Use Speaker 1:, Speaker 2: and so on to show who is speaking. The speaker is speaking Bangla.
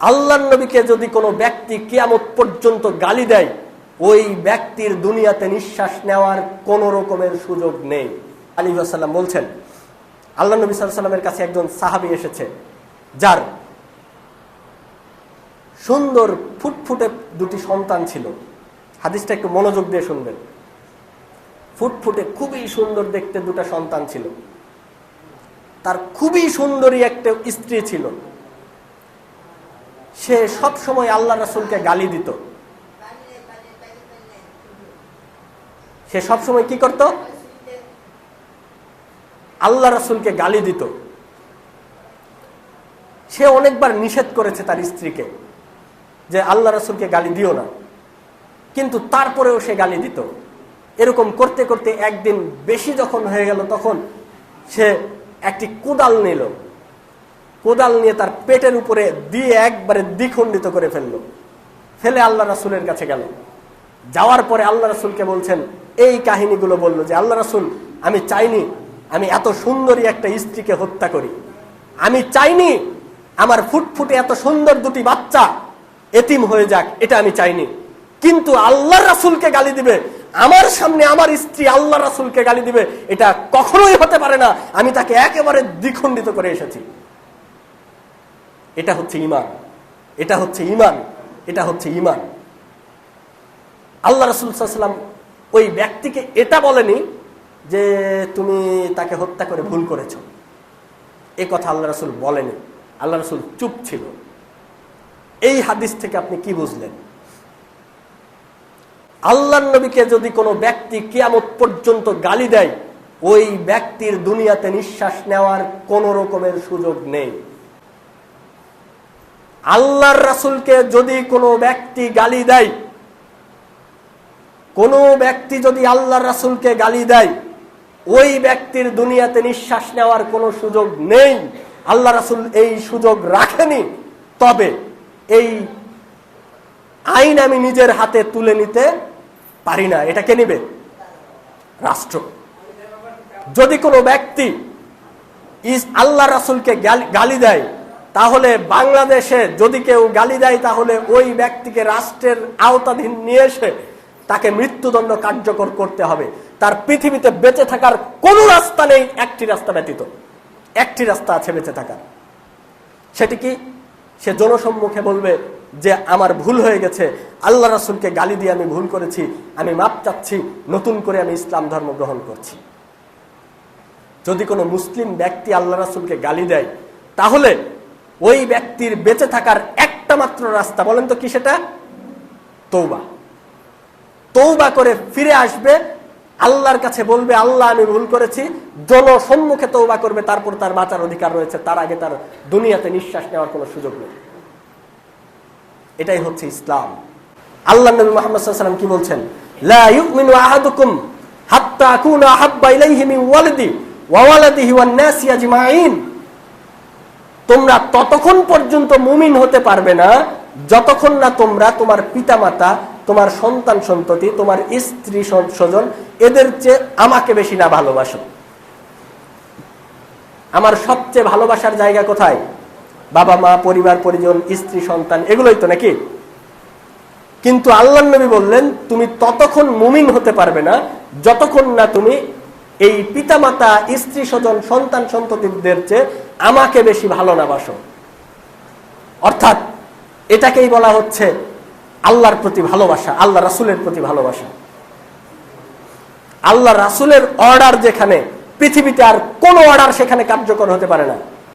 Speaker 1: আল্লাহ নবীকে যদি কোনো ব্যক্তি কেয়ামত পর্যন্ত গালি দেয়, ওই ব্যক্তির দুনিয়াতে নিঃশ্বাস নেওয়ার কোন রকমের সুযোগ নেই। আলী আসাল্লাম বলছেন আল্লাহ নবী সাল্লামের কাছে একজন সাহাবি এসেছে, যার সুন্দর ফুটফুটে দুটি সন্তান ছিল। হাদিসটা একটু মনোযোগ দিয়ে শুনবেন। ফুটফুটে খুবই সুন্দর দেখতে দুটো সন্তান ছিল। তার খুবই সুন্দরী একটা স্ত্রী ছিল। সে সব সময় আল্লাহ রাসুলকে গালি দিত। সে সব সময় কি করত? আল্লাহ রাসুলকে গালি দিত। সে অনেকবার নিষেধ করেছে তার স্ত্রীকে যে আল্লাহ রাসুলকে গালি দিও না। কিন্তু তারপরেও সে গালি দিত। এরকম করতে করতে একদিন বেশি যখন হয়ে গেল তখন সে একটি কোদাল নিল। কোদাল নিয়ে তার পেটের উপরে দিয়ে একবারে দ্বিখণ্ডিত করে ফেলল। ফেলে আল্লাহ রাসুলের কাছে গেল। যাওয়ার পরে আল্লাহ রাসুলকে বলছেন, এই কাহিনীগুলো বলল যে, আল্লাহ রাসুল, আমি চাইনি আমি এত সুন্দরী একটা স্ত্রীকে হত্যা করি। আমি চাইনি আমার ফুটফুটে এত সুন্দর দুটি বাচ্চা এতিম হয়ে যাক, এটা আমি চাইনি। কিন্তু আল্লাহ রাসুলকে গালি দিবে। আমার সামনে আমার স্ত্রী আল্লাহ রাসুলকে গালি দিবে। এটা কখনোই হতে পারে না। আমি তাকে একেবারে দ্বিখণ্ডিত করে এসেছি। এটা হচ্ছে ইমান এটা হচ্ছে ইমান এটা হচ্ছে ইমান আল্লাহ রসুল সাল্লাম ওই ব্যক্তিকে এটা বলেনি যে তুমি তাকে হত্যা করে ভুল করেছ। এ কথা আল্লাহ রসুল বলেনি। আল্লাহ রসুল চুপ ছিল। এই হাদিস থেকে আপনি কি বুঝলেন? আল্লাহ নবীকে যদি কোনো ব্যক্তি কিয়ামত পর্যন্ত গালি দেয়, ওই ব্যক্তির দুনিয়াতে নিঃশ্বাস নেওয়ার কোন রকমের সুযোগ নেই। আল্লাহর রাসুলকে যদি কোনো ব্যক্তি গালি দেয়, কোনো ব্যক্তি যদি আল্লাহর রাসুলকে গালি দেয়, ওই ব্যক্তির দুনিয়াতে নিঃশ্বাস নেওয়ার কোনো সুযোগ নেই। আল্লাহ রাসুল এই সুযোগ রাখেনি। তবে এই আইন আমি নিজের হাতে তুলে নিতে পারি না। এটা কে নিবে? রাষ্ট্র। যদি কোনো ব্যক্তি ইস আল্লাহ রাসুলকে গালি দেয় তাহলে বাংলাদেশে যদি কেউ গালি দেয়, তাহলে ওই ব্যক্তিকে রাষ্ট্রের আওতাধীন নিয়ে এসে তাকে মৃত্যুদণ্ড কার্যকর করতে হবে। তার পৃথিবীতে বেঁচে থাকার কোনো রাস্তা নেই, একটি রাস্তা ব্যতীত। একটি রাস্তা আছে বেঁচে থাকার। সেটি কি? সে জনসম্মুখে বলবে যে, আমার ভুল হয়ে গেছে। আল্লাহ রাসুলকে গালি দিয়ে আমি ভুল করেছি। আমি মাপ চাচ্ছি। নতুন করে আমি ইসলাম ধর্ম গ্রহণ করছি। যদি কোনো মুসলিম ব্যক্তি আল্লাহ রাসুলকে গালি দেয়, তাহলে ওই ব্যক্তির বেঁচে থাকার একটা মাত্র রাস্তা, বলেন তো কি সেটা? তৌবা তৌবা করে ফিরে আসবে, আল্লাহর কাছে বলবে, আল্লাহ, আমি ভুল করেছি। জনসম্মুখে তৌবা করবে, তারপর তার বাঁচার অধিকার রয়েছে, তার আগে তার দুনিয়াতে নিঃশ্বাস নেওয়ার কোনো সুযোগ নেই। এটাই হচ্ছে ইসলাম। আল্লাহ নবী মোহাম্মদ সাল্লাম কি বলছেন? লা ইউমিনু আহাদুকুম হাত্তা আকুনা আহাব্বা ইলাইহি মিন ওয়ালিদি ওয়া ওয়ালাদিহি ওয়ান নাসি আজমাইন। তোমরা ততক্ষণ পর্যন্ত মুমিন হতে পারবে না, যতক্ষণ না তোমরা তোমার পিতামাতা, তোমার সন্তান সন্ততি, তোমার স্ত্রী স্বজন এদের চেয়ে আমাকে বেশি না ভালোবাসো। আমার সবচেয়ে ভালোবাসার জায়গা কোথায়? বাবা, মা, পরিবার, পরিজন, স্ত্রী, সন্তান, এগুলোই তো নাকি? কিন্তু আল্লাহ নবী বললেন, তুমি ততক্ষণ মুমিন হতে পারবে না, যতক্ষণ না তুমি এই পিতামাতা, স্ত্রী, স্বজন, সন্তান, সন্ততিদের চেয়ে আমাকে বেশি ভালো না, বাসো। অর্থাৎ এটাকেই বলা হচ্ছে আল্লাহর প্রতি ভালোবাসা, আল্লাহ রাসুলের প্রতি ভালোবাসা। আল্লাহ রাসুলের অর্ডার যেখানে, পৃথিবীতে আর কোনো অর্ডার সেখানে কার্যকর হতে পারে না।